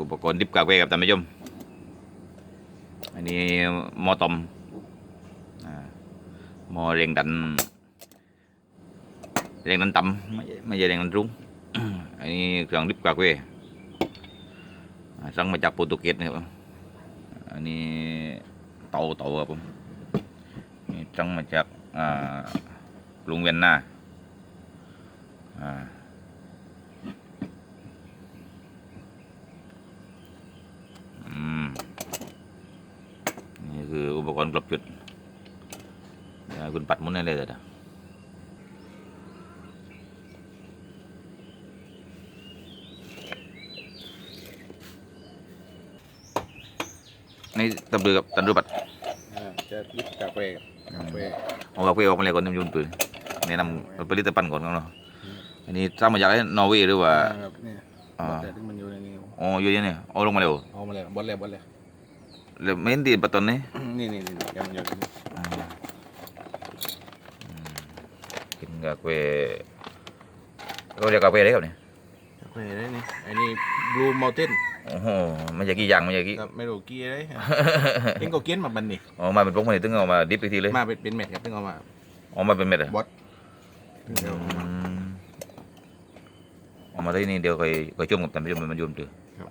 อุปกรณ์ดิบกาแฟกับท่านผู้ชมอันนี้มอต้มอมอเรียงดันเรียงดันต่ำไม่ไม่ใช่เรียงดันรุ้งอันนี้เครื่องดิบกาแฟสั่งมาจากโปรตุเกสนะครับอันนี้เตาเตาครับผมนี่สั่งมาจากอ่ากรุงเวียนนาอ่า อืมนี่ คืออุปกรณ์กลบจุดเดี๋ยวคุณปัดมุนได้เลยเด้อนี่ตำรือกับตันรือปัดอ่าจะลิบกาแฟกาแฟเอากาแฟออกมาเลยก่อนน้ำยุนปืนแนะนำผลิตภัณฑ์ก่อนของเราอันนี้สร้างมาจากนอร์เวย์หรือว่าครับเนี่ยอ่าบดแต่ที่มันอยู่ในนี้อ๋ออยู่ที่นี่เอาลงมาเร็วเอามาเลยบดเลยบดเลยแล้วไม่เห็นดีปัตตอนนี้นี่นี่นี่ยังอยู่ในนี้อ่าอืมกินกาแฟเราเรีย กกาแฟอะไรครับเนี่ยกาแฟได้นี่ไอ้นี่บลูม u ลเทนโอ้โหมันจะกี่อย่างมันจะกี่ครับไม่รู้กี่เลยเอ็งก็เกี้ยนมาบันนี่ออกมาเป็นพวกมันถึงเอามาดิบอีกทีเลยมาเป็นเป็นเม็ดครับถึงเอามาออกมาเป็นเม็ดเหรอบดถึงเอามาอืมเออกมาได้นี่เดี๋ยวค่อยค่อยจุ่มกับตำจุ่มมันยุ่มตัว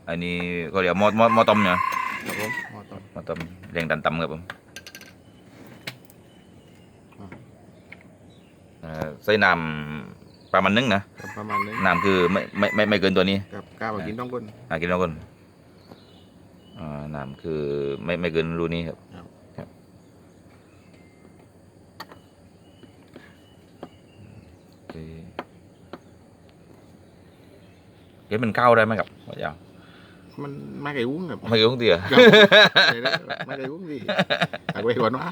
อันนี้ก็เรียกหมอหมอหมอต้มเนี่ย ครับผมหม้อต้มหมอต้มเรียงดันตำครับผมอ่าเอ่อใส่น้ำประมาณนึงนะครับประมาณนี้น้ำคือไม่ไม่ไม่ไม่เกินตัวนี้ กับกล้าวากินต้องก้นหากินแล้วคนอ่าน้ำคือไม่ไม่เกินรูนี้ครับ ครับ ครับโอเคเดี๋ยวมันเข้าได้ไหมครับว่าอย่าง มันไม่ไก่วุ้งครับไม่รู้เดียวครับเดี๋ยวนะไม่ไก่วุ้งดิกาแฟก่อนวะ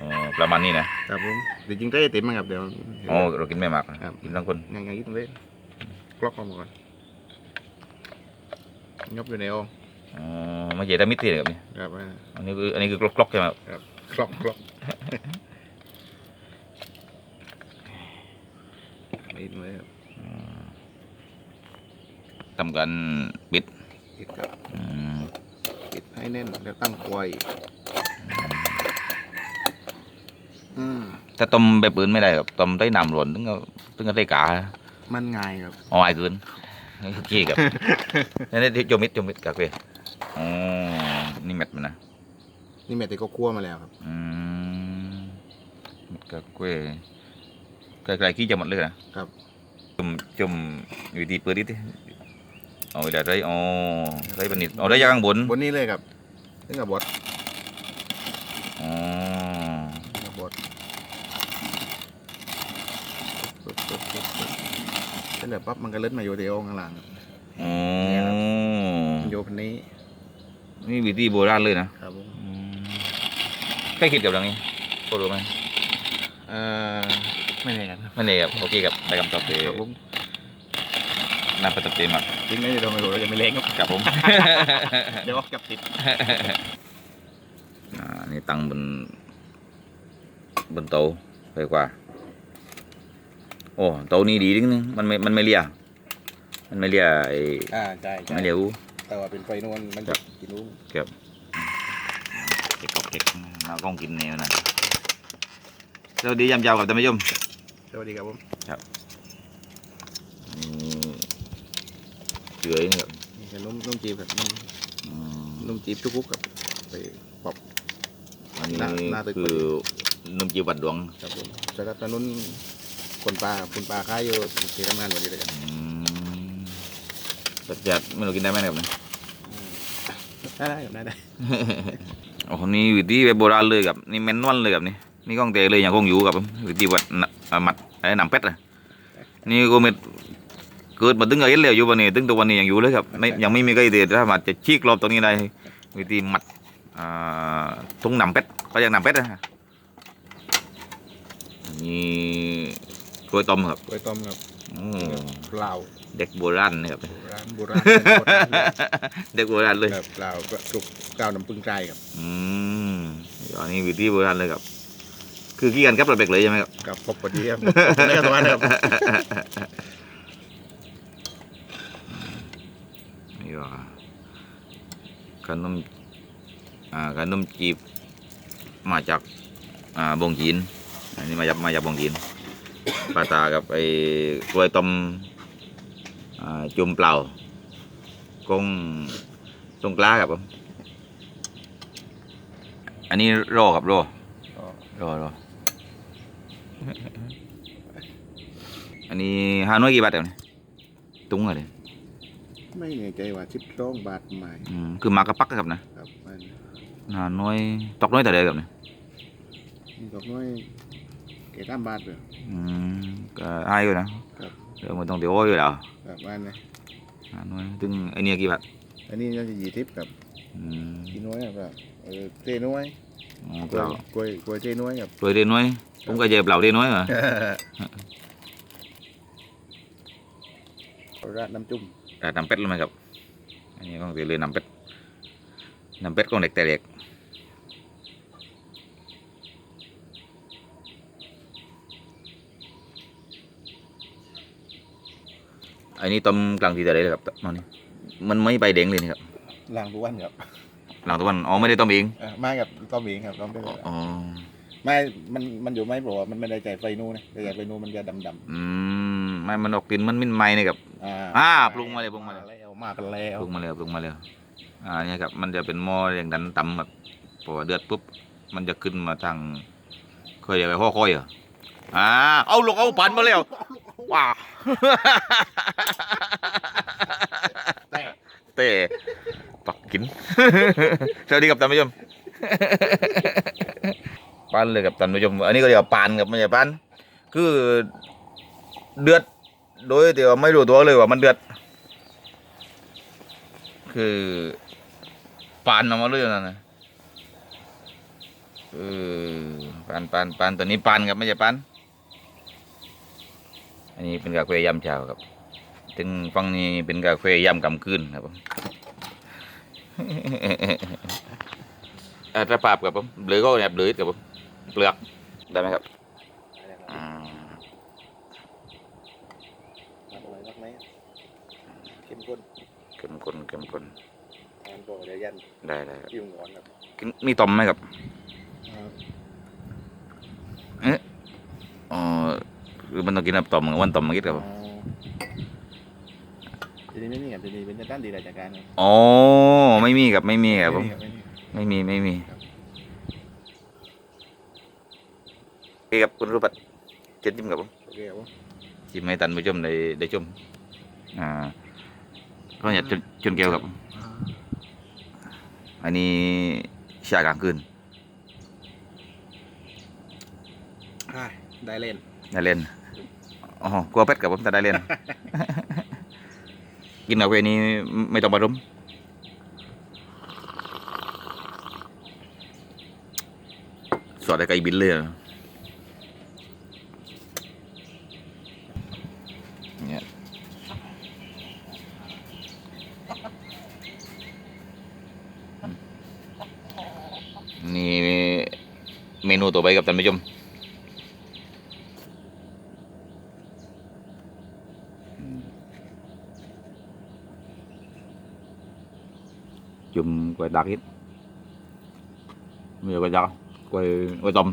อ๋อประมาณนี้นะครับผมเดี๋ยวจริงได้เต็มมั้งครับเดี๋ยวอ๋อเรากินไม่มากนะครับกินทั้งคนยังยังยิ่งเล่นกล็อกเข้ามาก่อนยบอยู่ในโอ่งอ๋อไม่ใช่ดามิดที่ครับนี่ครับอันนี้คืออันนี้คือกลอกๆใช่ไหมครับคล็อกคล็อกปิดไว้ครับ ทำการปิดปิดครับอืมปิดให้แน่นแล้วตั้งไฟอืมถ้าต้มแบบอื่นไม่ได้ครับต้มใต้น้ำร้อนถึงก็ถึงก็ได้กามันง่ายครับอ๋อไอ้เกินโอเคครับนี่นี่จมิดจมิดกาแฟอ๋อนี่เม็ดมันนะนี่แม่แต่ก็คั่วมาแล้วครับอืมเม็ดกาแฟไกลๆขี้จะหมดเลยนะครับ จุ่มจุ่มอยู่ที่เปิดดิที่ เอาได้ไรอ๋อไรบันนิดเอาได้ยังข้างบนบนนี้เลยครับถึงกับบดอ๋อกับบดปึ๊บปึ๊บปึ๊บปึ๊บเสร็จแล้วปั๊บมันก็เล็ดมาอยู่ในโอ่งข้างหลังครับอ๋อมันอยู่พันนี้ นี่วิธีโบราณเลยนะครับผมอืมใกล้คิดกับเรื่องนี้พอรู้ไหมเอ่อไม่แน่กันครับไม่เนี่ยครับโอเคครับได้คำตอบเลยครับผม น่าประทับใจมากจริงไหมเดี๋ยวเราไม่รู้เราจะไม่เล็กครับครับผม เดี๋ยวจับติดอ่านี่ตั้งบนบนโต๊ะไปกว่า โอ้โต๊ะนี้ดีจริงนึงมันไม่มันไม่เลียมันไม่เลียไอ้อ่าใช่ใช่ไม่เลียอูแต่ว่าเป็นไฟนวลมันจะกินรู้เก็บเก็บกบเก็บเราต้องกินแนวนะสวัสดียามเช้ากับท่านผู้ชมสวัสดีครับผมอืม เกลือนี่ครับนี่คือนุ่มนุ่มจีบครับนุ่มอืมนุ่มจีบทุกคุกครับไปปรับ อันนี้หน้าหน้าตึก คือนุ่มจีบวัดดวงครับผมสำหรับถนนคนปลาคนปลาค้ายอยู่ที่ทำงานวันนี้เลยครับอืมรสจัดไม่รู้กินได้ไหมครับเนี่ยได้ได้ครับได้ได้โอ้โหนี่วิธีแบบโบราณเลยครับนี่แมนนวลเลยครับนี่นี่กล้องเตะเลยอย่างคงอยู่ครับผมวิธีวัดน่ะอ่าหมัดไอ้หนำเป็ดอะนี่ก็เม็ด เกิดมาตึงไอ้เลี้ยวอยู่วันนี้ตึงตัววันนี้ยังอยู่เลยครับไม่ยังไม่มีใครเด็ดถ้ามาจะชี้กรอบตรงนี้ได้วิธีหมัดอ่าทุ่งหนำเป็ดก็ยังหนำเป็ดนะนี่กล้วยต้มครับกล้วยต้มครับโอ้เปล่าเด็กโบราณนะครับโบราณโบราณโบราณเลยเด็กโบราณเลยครับเปล่าก็ปลุกเปล่าน้ำปึ้งไก่ครับอืมอันนี้วิธีโบราณเลยครับ คือกี่กันครับเราเบกเลยใช่ไหมครับกับพบพอดีครับพบได้กันทุกวันครับ ขนมขนมจีบมาจากอ่าบงจีนอันนี้มาจากมาจากบงจีนปลาตากับไอ้กล้วยต้มจุ่มเปล่ากงตรงกล้าครับผมอันนี้โรอครับโรก็รอรออันนี้ห้าน้อยกี่บาทเดี๋ยวนี้ตุ้งอะไร ไม่แน่ใจว่าชิปร้องบาทใหม่อืมคือมากระปักนะครับนะครับมันห้าน้อยตอกน้อยแต่เดียวกับเนี่ยนี่ดอกน้อยเกตามบาทเลย อืมก็ให้อยู่นะครับ เดี๋ยวมันต้องเดี๋ยวอยู่แล้วแบบว่านะห้าน้อยตึงไอเนี้ยกี่บาทอันนี้น่าจะยี่ทิปกับอืมกีน้อยแบบเออเต้น้อยอ๋อกล้วยเปล่ากล้วยกล้วยเต้น้อยกับตัวเดียวน้อยผมก็เจ็บเปล่าเดียวน้อยเหรอราดน้ำจุ่มแต่ น้ำเป็ดรู้ไหมครับอันนี้ก็เรียนเลยน้ำเป็ดน้ำเป็ดของเด็กแต่เด็กอันนี้ต้มกลางทีแต่เด็กเลยครับตอนนี้มันไม่ใบแดงเลยนี่ครับล้างทุกวันครับหลังตะวันอ๋อไม่ได้ต้มเองเออมากับต้มเองครับต้มไปเลยอ๋อไม่มันมันอยู่ไม่บอกว่ามันไม่ได้ใจไฟนูนะแต่ใจไฟนูมันจะดำดอืมไม่มันออกกลิ่นมันมิ้นไหม้นี่ครับำ อ่าอ่าปรุงมาเลยปรุงมาเลยแล้วมากันแล้วปรุงมาเลยปรุงมาเลยอ่าเนี่ยครับมันจะเป็นหม้ออย่างดันตำแบบพอเดือดปุ๊บมันจะขึ้นมาทางเคยอะไรข้อคอยเหรออ่าเอาลูกเอาปันมาแล้วว้าแต่เต้ปักกินสวัสดีครับท่านผู้ชมปันเลยครับท่านผู้ชมอันนี้ก็เรียกว่าปานครับไม่ใช่ปันคือเดือด โดยที่ว่าไม่รู้ตัวเลยว่ามันเดือด คือปานออกมาเลยนั่นนะเออปานปานปานตัวนี้ปานครับไม่ใช่ปานอันนี้เป็นกาแฟยามเช้าครับถึงฟังนี้เป็นกาแฟยามกำคืนครับผมอัตราภาพครับผมเหลือก็แบบเหลือครับผมเปลือกได้ไหมครับอ่า รักอะไรรักไหมเข้มข้น เข้มข้นเข้มข้นทานตัวเดี๋ยวยันได้ได้ครับยิ้มงอนครับกินมีต่อมไหมครับอ่าอ๋อคือมันต้องกินแบบต่อมวันต่อมมากินครับผมทีนี้ไม่มีครับทีนี้เป็นด้านดีราชการครับอ๋อไม่มีครับไม่มีครับผมไม่มีไม่มีไม่มีไม่มีโอเคครับคุณรูปัตเจ็ดจิ้มครับผมโอเคครับผมจิ้มให้ท่านผู้ชมได้ได้ชมอ่า ก็อยากจนจนเกลียวครับ อันนี้ชากลางคืนอ่าได้เล่น ได้เล่น อ๋อกลัวเป็ดกับผมแต่ได้เล่น กินเอาเวนี้ไม่ต้องบารมสอดได้ไกลบินเลยอะเนี่ย นี่เมนูต่อไปกับท่านผู้ชมจุ่มกวยดักอีกมีกวยดักกวยกวยต้ม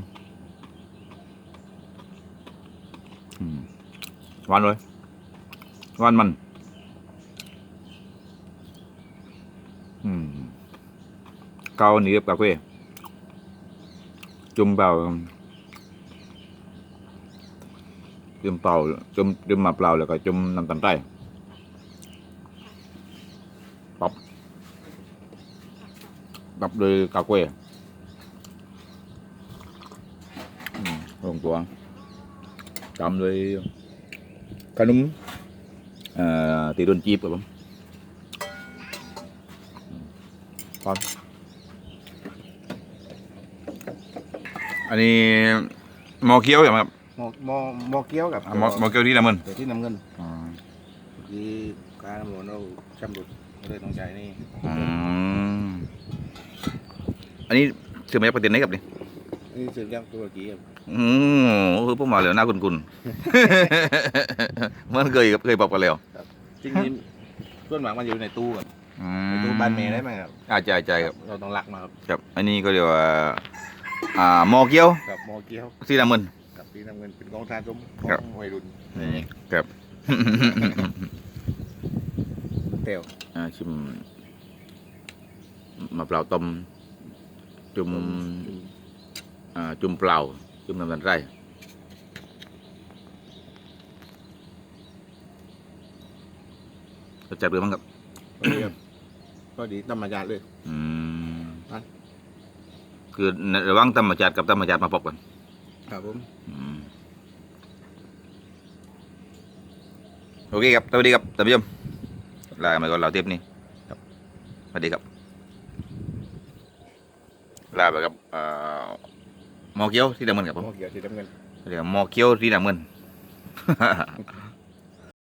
หวานเลยหวานมันอืมเกาหนีกับกาวย งตัวตามด้วยขนมเอ่อตีโดนจีบครับผมอืมพร้อม อันนี้หมอเคี้ยวใช่ไหมครับหมอหมอหมอเกี้ยวกับอะหมอหมอเคี้ยวที่ละมันเดี๋ยวที่น้ำเงินอ๋อที่การตำรวจเราจำดุดเลยต้องใจายนี่อืมอันนี้ซื้อมาจากประเทศไหนครับเนี่ยนี่สืบจากตุรกีครับอืมคือพวกมาเหลียวหน้าคุณคุณมันเคยเคยบอกกันแล้วจริงๆส่วนหมากมันอยู่ในตู้ครับอืมไปดูบ้านเมย์ได้ไหมครับอาใช่ใช่ครับเราต้องรักมาครับ ครับ อันนี้ก็เรียกว่า อ่าหมอเกี้ยวกับโมเกียวสีน้ำมันกับสีน้ำเงินเป็นกองทานต้มครับของวัยรุ่นนี่ครับเตียวอ่าชิมมะเปล่าวต้มจุ่มอ่าจุ่มเปล่าจุ่มน้ำตาลไร่รสจัดเลยมั้งครับก็ดีครับก็ดีธรรมชาติเลย อืมอะ คือระหว่างธรรมชาติกับธรรมชาติมาพบกันครับผมอืมโอเคครับสวัสดีครับท่านผู้ชมลากันไปก่อนเราเทปนี้ครับสวัสดีครับลาไปกับเอ่อหมอเกี้ยวที่ดำเนินครับผมโมเกียวสีน้ำเงินเรียกว่าหมอเกี้ยวที่ดำเนิน